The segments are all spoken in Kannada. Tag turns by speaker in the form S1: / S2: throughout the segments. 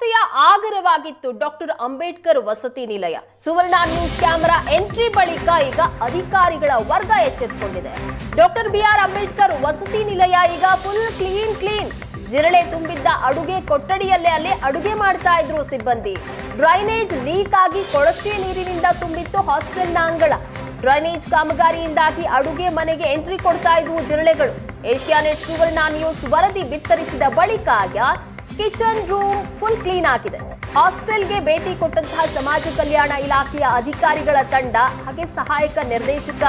S1: ವ್ಯವಸ್ಥೆಯ ಆಗರವಾಗಿತ್ತು ಡಾಕ್ಟರ್ ಅಂಬೇಡ್ಕರ್ ವಸತಿ ನಿಲಯ. ಸುವರ್ಣ ನ್ಯೂಸ್ ಕ್ಯಾಮೆರಾ ಎಂಟ್ರಿ ಬಳಿಕ ಈಗ ಅಧಿಕಾರಿಗಳ ವರ್ಗ ಎಚ್ಚೆತ್ತುಕೊಂಡಿದೆ. ಡಾಕ್ಟರ್ ಬಿಆರ್ ಅಂಬೇಡ್ಕರ್ ವಸತಿ ನಿಲಯ ಈಗ ಫುಲ್ ಕ್ಲೀನ್ ಕ್ಲೀನ್ ಜಿರಳೆ ತುಂಬಿದ್ದ ಅಡುಗೆ ಕೊಠಡಿಯಲ್ಲೇ ಅಲ್ಲಿ ಅಡುಗೆ ಮಾಡ್ತಾ ಇದ್ರು ಸಿಬ್ಬಂದಿ. ಡ್ರೈನೇಜ್ ಲೀಕ್ ಆಗಿ ಕೊಳಚೆ ನೀರಿನಿಂದ ತುಂಬಿತ್ತು ಹಾಸ್ಟೆಲ್ನ ಅಂಗಳ. ಡ್ರೈನೇಜ್ ಕಾಮಗಾರಿಯಿಂದಾಗಿ ಅಡುಗೆ ಮನೆಗೆ ಎಂಟ್ರಿ ಕೊಡ್ತಾ ಇದ್ವು ಜಿರಳೆಗಳು. ಏಷ್ಯಾನೆಟ್ ಸುವರ್ಣ ನ್ಯೂಸ್ ವರದಿ ಬಿತ್ತರಿಸಿದ ಬಳಿಕ ಕಿಚನ್ ರೂಮ್ ಫುಲ್ ಕ್ಲೀನ್ ಆಗಿದೆ. ಹಾಸ್ಟೆಲ್ಗೆ ಭೇಟಿ ಕೊಟ್ಟಂತಹ ಸಮಾಜ ಕಲ್ಯಾಣ ಇಲಾಖೆಯ ಅಧಿಕಾರಿಗಳ ತಂಡ, ಹಾಗೆ ಸಹಾಯಕ ನಿರ್ದೇಶಕ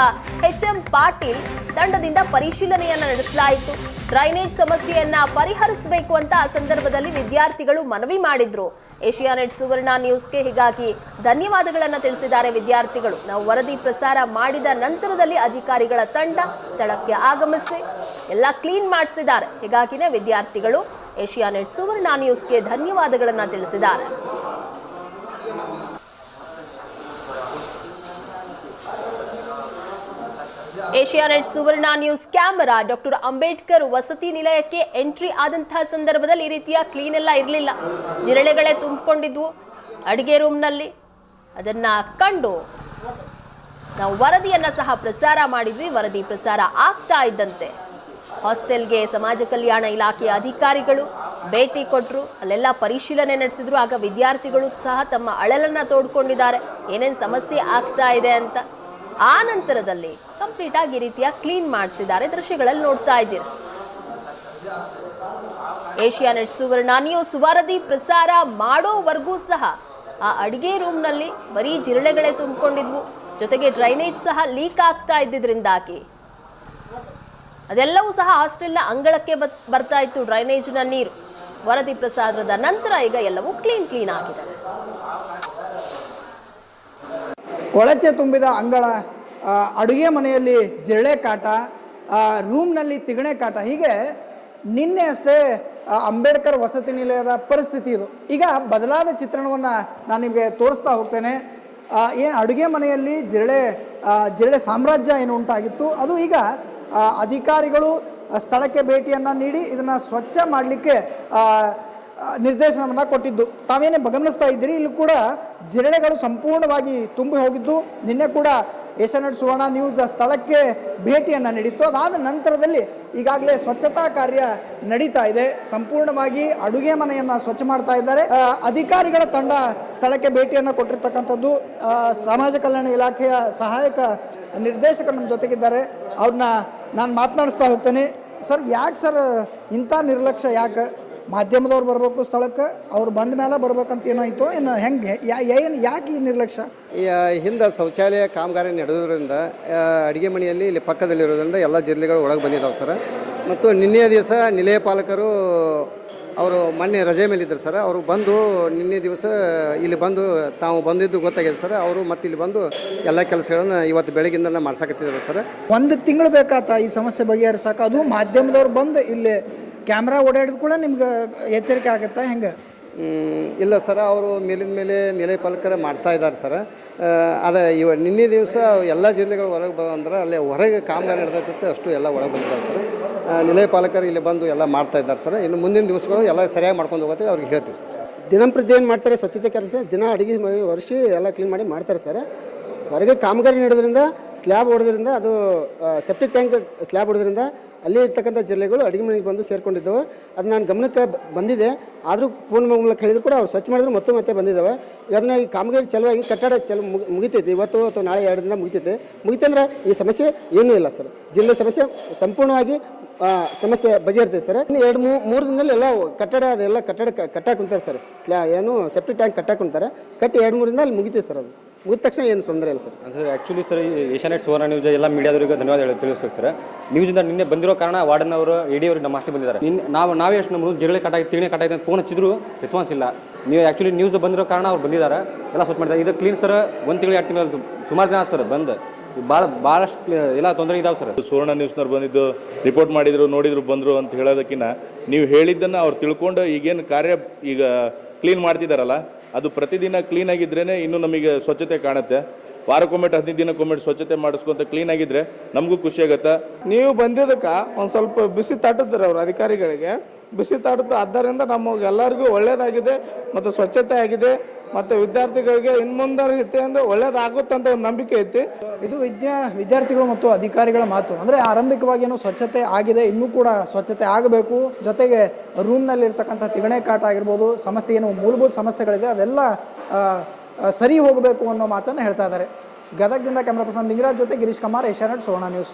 S1: ಎಚ್ ಎಂ ಪಾಟೀಲ್ ತಂಡದಿಂದ ಪರಿಶೀಲನೆಯನ್ನ ನಡೆಸಲಾಯಿತು. ಡ್ರೈನೇಜ್ ಸಮಸ್ಯೆಯನ್ನ ಪರಿಹರಿಸಬೇಕು ಅಂತ ಆ ಸಂದರ್ಭದಲ್ಲಿ ವಿದ್ಯಾರ್ಥಿಗಳು ಮನವಿ ಮಾಡಿದ್ರು. ಏಷ್ಯಾನೆಟ್ ಸುವರ್ಣ ನ್ಯೂಸ್ಗೆ ಹೀಗಾಗಿ ಧನ್ಯವಾದಗಳನ್ನ ತಿಳಿಸಿದ್ದಾರೆ ವಿದ್ಯಾರ್ಥಿಗಳು. ನಾವು ವರದಿ ಪ್ರಸಾರ ಮಾಡಿದ ನಂತರದಲ್ಲಿ ಅಧಿಕಾರಿಗಳ ತಂಡ ಸ್ಥಳಕ್ಕೆ ಆಗಮಿಸಿ, ಎಲ್ಲ ಕ್ಲೀನ್ ಮಾಡಿಸಿದ್ದಾರೆ. ಹೀಗಾಗಿನೇ ವಿದ್ಯಾರ್ಥಿಗಳು ಏಷ್ಯಾನೆಟ್ ಸುವರ್ಣ ನ್ಯೂಸ್ಗೆ ಧನ್ಯವಾದಗಳನ್ನು ತಿಳಿಸಿದ್ದಾರೆ. Asianet Suvarna news camera doctor Ambedkar ವಸತಿ ನಿಲಯಕ್ಕೆ ಎಂಟ್ರಿ ಆದಂತಹ ಸಂದರ್ಭದಲ್ಲಿ ಈ ರೀತಿಯ ಕ್ಲೀನ್ ಎಲ್ಲ ಇರಲಿಲ್ಲ. ಜಿರಳೆಗಳೇ ತುಂಬಿಕೊಂಡಿದ್ವು. ಅಡಿಗೆ ರೂಮ್ನಲ್ಲಿ ಅದನ್ನ ಕಂಡು ನಾವು ವರದಿಯನ್ನ ಸಹ ಪ್ರಸಾರ ಮಾಡಿದ್ವಿ. ವರದಿ ಪ್ರಸಾರ ಆಗ್ತಾ ಇದ್ದಂತೆ. ಹಾಸ್ಟೆಲ್ಗೆ ಸಮಾಜ ಕಲ್ಯಾಣ ಇಲಾಖೆಯ ಅಧಿಕಾರಿಗಳು ಭೇಟಿ ಕೊಟ್ಟರು ಅಲ್ಲೆಲ್ಲ ಪರಿಶೀಲನೆ ನಡೆಸಿದ್ರು. ಆಗ ವಿದ್ಯಾರ್ಥಿಗಳು ಸಹ ತಮ್ಮ ಅಳಲನ್ನ ತೋಡ್ಕೊಂಡಿದ್ದಾರೆ. ಏನೇನು ಸಮಸ್ಯೆ ಆಗ್ತಾ ಇದೆ ಅಂತ. ಆ ನಂತರದಲ್ಲಿ ಕಂಪ್ಲೀಟ್ ಆಗಿ ಈ ರೀತಿಯ ಕ್ಲೀನ್ ಮಾಡಿಸಿದ್ದಾರೆ ದೃಶ್ಯಗಳಲ್ಲಿ ನೋಡ್ತಾ ಇದ್ದೀರ. ಏಷ್ಯಾ ನೆಟ್ ಸುವರ್ಣ ನ್ಯೂಸ್ ವರದಿ ಪ್ರಸಾರ ಮಾಡೋವರೆಗೂ ಸಹ ಆ ಅಡುಗೆ ರೂಮ್ನಲ್ಲಿ ಬರೀ ಜಿರಳೆಗಳೇ ತುಂಬಿಕೊಂಡಿದ್ವು. ಜೊತೆಗೆ ಡ್ರೈನೇಜ್ ಸಹ ಲೀಕ್ ಆಗ್ತಾ ಇದ್ದಿದ್ರಿಂದಾಗಿ. ಅದೆಲ್ಲವೂ ಸಹ ಹಾಸ್ಟೆಲ್ನ ಅಂಗಳಕ್ಕೆ ಬರ್ತಾ ಇತ್ತು ಡ್ರೈನೇಜ್ನ ನೀರು. ವರದಿ ಪ್ರಸಾದದ ನಂತರ ಈಗ ಎಲ್ಲವೂ ಕ್ಲೀನ್ ಕ್ಲೀನ್ ಆಗಿದೆ.
S2: ಕೊಳಚೆ ತುಂಬಿದ ಅಂಗಳ ಅಡುಗೆ ಮನೆಯಲ್ಲಿ ಜಿರಳೆ ಕಾಟ ರೂಮ್ನಲ್ಲಿ ತಿಗಣೆ ಕಾಟ, ಹೀಗೆ ನಿನ್ನೆ ಅಷ್ಟೇ ಅಂಬೇಡ್ಕರ್ ವಸತಿ ನಿಲಯದ ಪರಿಸ್ಥಿತಿ ಇದು. ಈಗ ಬದಲಾದ ಚಿತ್ರಣವನ್ನು ನಾನು ನಿಮಗೆ ತೋರಿಸ್ತಾ ಹೋಗ್ತೇನೆ. ಏನು ಅಡುಗೆ ಮನೆಯಲ್ಲಿ ಜಿರಳೆ ಜಿರಳೆ ಸಾಮ್ರಾಜ್ಯ ಏನು ಉಂಟಾಗಿತ್ತು, ಅದು ಈಗ ಅಧಿಕಾರಿಗಳು ಸ್ಥಳಕ್ಕೆ ಭೇಟಿಯನ್ನು ನೀಡಿ ಇದನ್ನು ಸ್ವಚ್ಛ ಮಾಡಲಿಕ್ಕೆ ನಿರ್ದೇಶನವನ್ನು ಕೊಟ್ಟಿದ್ದು. ತಾವೇನೇ ಗಮನಿಸ್ತಾ ಇದ್ದೀರಿ? ಇಲ್ಲಿ ಕೂಡ ಜಿರಳೆಗಳು ಸಂಪೂರ್ಣವಾಗಿ ತುಂಬಿ ಹೋಗಿದ್ದು. ನಿನ್ನೆ ಕೂಡ ಏಷ್ಯಾನೆಟ್ ಸುವರ್ಣ ನ್ಯೂಸ್ ಸ್ಥಳಕ್ಕೆ ಭೇಟಿಯನ್ನು ನೀಡಿತ್ತು. ಅದಾದ ನಂತರದಲ್ಲಿ ಈಗಾಗಲೇ ಸ್ವಚ್ಛತಾ ಕಾರ್ಯ ನಡೀತಾ ಇದೆ. ಸಂಪೂರ್ಣವಾಗಿ ಅಡುಗೆ ಮನೆಯನ್ನು ಸ್ವಚ್ಛ ಮಾಡ್ತಾ ಇದ್ದಾರೆ. ಅಧಿಕಾರಿಗಳ ತಂಡ ಸ್ಥಳಕ್ಕೆ ಭೇಟಿಯನ್ನು ಕೊಟ್ಟಿರ್ತಕ್ಕಂಥದ್ದು ಸಮಾಜ ಕಲ್ಯಾಣ ಇಲಾಖೆಯ ಸಹಾಯಕ ನಿರ್ದೇಶಕರು ನಮ್ಮ ಜೊತೆಗಿದ್ದಾರೆ. ಅವ್ರನ್ನ ನಾನು ಮಾತನಾಡಿಸ್ತಾ ಹೋಗ್ತೇನೆ. ಸರ್, ಯಾಕೆ ಸರ್ ಇಂಥ ನಿರ್ಲಕ್ಷ್ಯ ಯಾಕೆ? ಮಾಧ್ಯಮದವ್ರು ಬರಬೇಕು ಸ್ಥಳಕ್ಕೆ ಅವ್ರು ಬಂದ ಮೇಲೆ ಬರ್ಬೇಕಂತ ಏನಾಯ್ತು ಏನು ಹೆಂಗೆ ಏನು ಯಾಕೆ ಈ ನಿರ್ಲಕ್ಷ್ಯ?
S3: ಹಿಂದೆ ಶೌಚಾಲಯ ಕಾಮಗಾರಿ ನಡೆಯೋದ್ರಿಂದ ಅಡುಗೆ ಮನೆಯಲ್ಲಿ ಇಲ್ಲಿ ಪಕ್ಕದಲ್ಲಿರೋದ್ರಿಂದ ಎಲ್ಲ ಜಿಲ್ಲೆಗಳು ಒಳಗೆ ಬಂದಿದ್ದಾವೆ ಸರ್. ಮತ್ತು ನಿನ್ನೆ ದಿವಸ ನಿಲಯ ಪಾಲಕರು ಅವರು ಮೊನ್ನೆ ರಜೆ ಮೇಲಿದ್ದರು ಸರ್. ಅವರು ಬಂದು ನಿನ್ನೆ ದಿವಸ ಇಲ್ಲಿ ಬಂದು ತಾವು ಬಂದಿದ್ದು ಗೊತ್ತಾಗಿದೆ ಸರ್. ಅವರು ಮತ್ತೆ ಇಲ್ಲಿ ಬಂದು ಎಲ್ಲ ಕೆಲಸಗಳನ್ನು ಇವತ್ತು ಬೆಳಗಿಂದ ಮಾಡ್ಸಕತ್ತಿದ್ರು ಸರ್.
S2: ಒಂದು ತಿಂಗಳು ಬೇಕಾತ ಈ ಸಮಸ್ಯೆ ಬಗೆಹರಿಸಕ್ಕೆ? ಅದು ಮಾಧ್ಯಮದವ್ರು ಬಂದು ಇಲ್ಲಿ ಕ್ಯಾಮ್ರಾ ಓಡಾಡಿದ ಕೂಡ ನಿಮ್ಗೆ ಎಚ್ಚರಿಕೆ ಆಗುತ್ತಾ? ಹೆಂಗೆ?
S3: ಇಲ್ಲ ಸರ್ ಅವರು ಮೇಲಿನ ಮೇಲೆ ನಿಲಯ ಪಾಲಕರ ಮಾಡ್ತಾ ಇದ್ದಾರೆ ಸರ್. ಅದೇ ಇವ ನಿನ್ನೆ ದಿವಸ ಎಲ್ಲ ಜಿಲ್ಲೆಗಳು ಹೊರಗೆ ಬರೋ ಅಂದ್ರೆ ಅಲ್ಲಿ ಹೊರಗೆ ಕಾಮಗಾರಿ ನಡೆದೈತೆ ಅಷ್ಟು ಎಲ್ಲ ಒಳಗೆ ಬಂದಿದ್ದಾರೆ ಸರ್. ನಿಲಯ ಪಾಲಕರು ಇಲ್ಲಿ ಬಂದು ಎಲ್ಲ ಮಾಡ್ತಾ ಇದ್ದಾರೆ ಸರ್. ಇನ್ನು ಮುಂದಿನ ದಿವಸಗಳು ಎಲ್ಲ ಸರಿಯಾಗಿ ಮಾಡ್ಕೊಂಡು ಹೋಗುತ್ತೆ ಅವ್ರಿಗೆ ಹೇಳ್ತೀವಿ ಸರ್.
S4: ದಿನಂಪ್ರತಿ ಏನು ಮಾಡ್ತಾರೆ ಸ್ವಚ್ಛತೆ ಕೆಲಸ ದಿನ ಅಡುಗೆ ಮನೆ ಒರೆಸಿ ಎಲ್ಲ ಕ್ಲೀನ್ ಮಾಡಿ ಮಾಡ್ತಾರೆ ಸರ್. ಹೊರಗೆ ಕಾಮಗಾರಿ ನಡೆದ್ರಿಂದ ಸ್ಲ್ಯಾಬ್ ಹೊಡೆದ್ರಿಂದ ಅದು ಸೆಪ್ಟಿಕ್ ಟ್ಯಾಂಕ್ ಸ್ಲ್ಯಾಬ್ ಹೊಡೆದ್ರಿಂದ ಅಲ್ಲಿ ಇರ್ತಕ್ಕಂಥ ಜಿಲ್ಲೆಗಳು ಅಡುಗೆ ಮನೆಗೆ ಬಂದು ಸೇರ್ಕೊಂಡಿದ್ದವು. ಅದು ನಾನು ಗಮನಕ್ಕೆ ಬಂದಿದೆ. ಆದರೂ ಫೋನ್ ಮೂಲಕ ಹೇಳಿದ್ರು ಕೂಡ ಅವ್ರು ಸ್ವಚ್ಛ ಮಾಡಿದ್ರು ಮತ್ತೆ ಮತ್ತೆ ಬಂದಿದ್ದಾವೆ. ಅದನ್ನ ಈ ಕಾಮಗಾರಿ ಚಲುವಾಗಿ ಕಟ್ಟಡ ಚಲ ಮುಗಿ- ಮುಗಿತೈತಿ. ಇವತ್ತು ಅಥವಾ ನಾಳೆ ಎರಡು ದಿನ ಮುಗಿತೈತೆ. ಮುಗಿತಂದ್ರೆ ಈ ಸಮಸ್ಯೆ ಏನೂ ಇಲ್ಲ ಸರ್. ಜಿಲ್ಲೆ ಸಮಸ್ಯೆ ಸಂಪೂರ್ಣವಾಗಿ ಸಮಸ್ಯೆ ಬಗೆಹರ್ತೈತೆ ಸರ್. ಇನ್ನು ಎರಡು ಮೂರು ಮೂರು ದಿನದಲ್ಲಿ ಎಲ್ಲ ಕಟ್ಟಡ, ಅದೆಲ್ಲ ಕಟ್ಟಡ ಕ- ಕಟ್ಟಾಕ್ ಕುಂತಾರೆ ಸರ್. ಸ್ಲ್ಯಾ, ಏನು ಸೆಪ್ಟಿಕ್ ಟ್ಯಾಂಕ್ ಕಟ್ಟಾಕ್ ಕುಂತಾರೆ. ಕಟ್ಟಿ ಎರಡು ಮೂರು ದಿನದಲ್ಲಿ ಮುಗಿತೈತೆ ಸರ್ ಅದು. ಮುಗಿದ ತಕ್ಷಣ ಏನು ತೊಂದರೆ ಇಲ್ಲ ಸರ್.
S5: ಸರ್ ಆ್ಯಕ್ಚುಲಿ ಸರ್ ಈ ಏಷ್ಯಾನೆಟ್ ಸುವರ್ಣ ನ್ಯೂಸ್ ಎಲ್ಲ ಮೀಡಿಯಾದವರಿಗೆ ಧನ್ಯವಾದ ಹೇಳಿ ತಿಳಿಸ್ಬೇಕು ಸರ್. ನ್ಯೂಸಿಂದ ನಿನ್ನೆ ಬಂದಿರೋ ಕಾರಣ ವಾರ್ಡನ್ ಅವರು ಇಡಿ ಅವರು ನಮ್ಮ ಅಷ್ಟೇ ಬಂದಿದ್ದಾರೆ. ನಿನ್ನೆ ನಾವು ನಾವೇ ಎಷ್ಟು ನಮ್ಮ ಜಿರಳೆ ಕಟ್ಟಾಗಿ ತಿಳಿ ಕಟ್ಟಾಗಿ ಅಂತ ಫೋನ್ ಹಚ್ಚಿದ್ರು ರೆಸ್ಪಾನ್ಸ್ ಇಲ್ಲ. ನೀವು ಆ್ಯಕ್ಚುಲಿ ನ್ಯೂಸ್ ಬಂದಿರೋ ಕಾರಣ ಅವ್ರು ಬಂದಿದ್ದಾರೆ. ಎಲ್ಲ ಸ್ವಲ್ಪ ಮಾಡಿದ್ದಾರೆ. ಇದು ಕ್ಲೀನ್ ಸರ್ ಒಂದು ತಿಂಗಳು ಎರಡು ತಿಂಗಳು ಸುಮಾರು ದಿನ ಆಯ್ತು ಸರ್ ಬಂದು. ಭಾಳ ಭಾಳಷ್ಟು ಎಲ್ಲ ತೊಂದರೆ ಇದಾವೆ ಸರ್.
S6: ಸುವರ್ಣ ನ್ಯೂಸ್ನವ್ರು ಬಂದಿದ್ದು ರಿಪೋರ್ಟ್ ಮಾಡಿದ್ರು ನೋಡಿದ್ರು ಬಂದರು ಅಂತ ಹೇಳೋದಕ್ಕಿಂತ ನೀವು ಹೇಳಿದ್ದನ್ನು ಅವ್ರು ತಿಳ್ಕೊಂಡು ಈಗೇನು ಕಾರ್ಯ ಈಗ ಕ್ಲೀನ್ ಮಾಡ್ತಿದ್ದಾರಲ್ಲ ಅದು ಪ್ರತಿದಿನ ಕ್ಲೀನ್ ಆಗಿದ್ರೇ ಇನ್ನೂ ನಮಗೆ ಸ್ವಚ್ಛತೆ ಕಾಣುತ್ತೆ. ವಾರಕ್ಕೊಮ್ಮೆ ಹದಿನೈದು ದಿನಕ್ಕೊಮ್ಮೆ ಸ್ವಚ್ಛತೆ ಮಾಡಿಸ್ಕೊಂತ ಕ್ಲೀನ್ ಆಗಿದ್ರೆ ನಮಗೂ ಖುಷಿ ಆಗುತ್ತೆ.
S7: ನೀವು ಬಂದಿದ್ದಕ್ಕೆ ಒಂದು ಸ್ವಲ್ಪ ಬಿಸಿ ತಟ್ಟಿದ್ರೆ ಅವ್ರು ಅಧಿಕಾರಿಗಳಿಗೆ. ಬಿಸಿ ತಾಡುತ್ತೆ ಆದ್ದರಿಂದ ನಮಗೆಲ್ಲರಿಗೂ ಒಳ್ಳೆಯದಾಗಿದೆ ಮತ್ತು ಸ್ವಚ್ಛತೆ ಆಗಿದೆ. ಮತ್ತು ವಿದ್ಯಾರ್ಥಿಗಳಿಗೆ ಇನ್ನು ಮುಂದೆ ರೀತಿಯಿಂದ ಒಳ್ಳೇದಾಗುತ್ತೆ ಅಂತ ಒಂದು ನಂಬಿಕೆ ಐತಿ.
S2: ಇದು ವಿದ್ಯಾ, ವಿದ್ಯಾರ್ಥಿಗಳು ಮತ್ತು ಅಧಿಕಾರಿಗಳ ಮಾತು. ಅಂದರೆ ಆರಂಭಿಕವಾಗಿ ಏನೋ ಸ್ವಚ್ಛತೆ ಆಗಿದೆ, ಇನ್ನೂ ಕೂಡ ಸ್ವಚ್ಛತೆ ಆಗಬೇಕು. ಜೊತೆಗೆ ರೂಮ್ನಲ್ಲಿ ಇರ್ತಕ್ಕಂಥ ತಿಗಣೆ ಕಾಟ ಆಗಿರ್ಬೋದು, ಸಮಸ್ಯೆ ಏನು, ಮೂಲಭೂತ ಸಮಸ್ಯೆಗಳಿದೆ, ಅದೆಲ್ಲ ಸರಿ ಹೋಗಬೇಕು ಅನ್ನೋ ಮಾತನ್ನು ಹೇಳ್ತಾ ಇದ್ದಾರೆ. ಗದಗದಿಂದ ಕ್ಯಾಮ್ರಾ ಪರ್ಸನ್ ಲಿಂಗರಾಜ್ ಜೊತೆ Girish Kumar Asianet Suvarna news.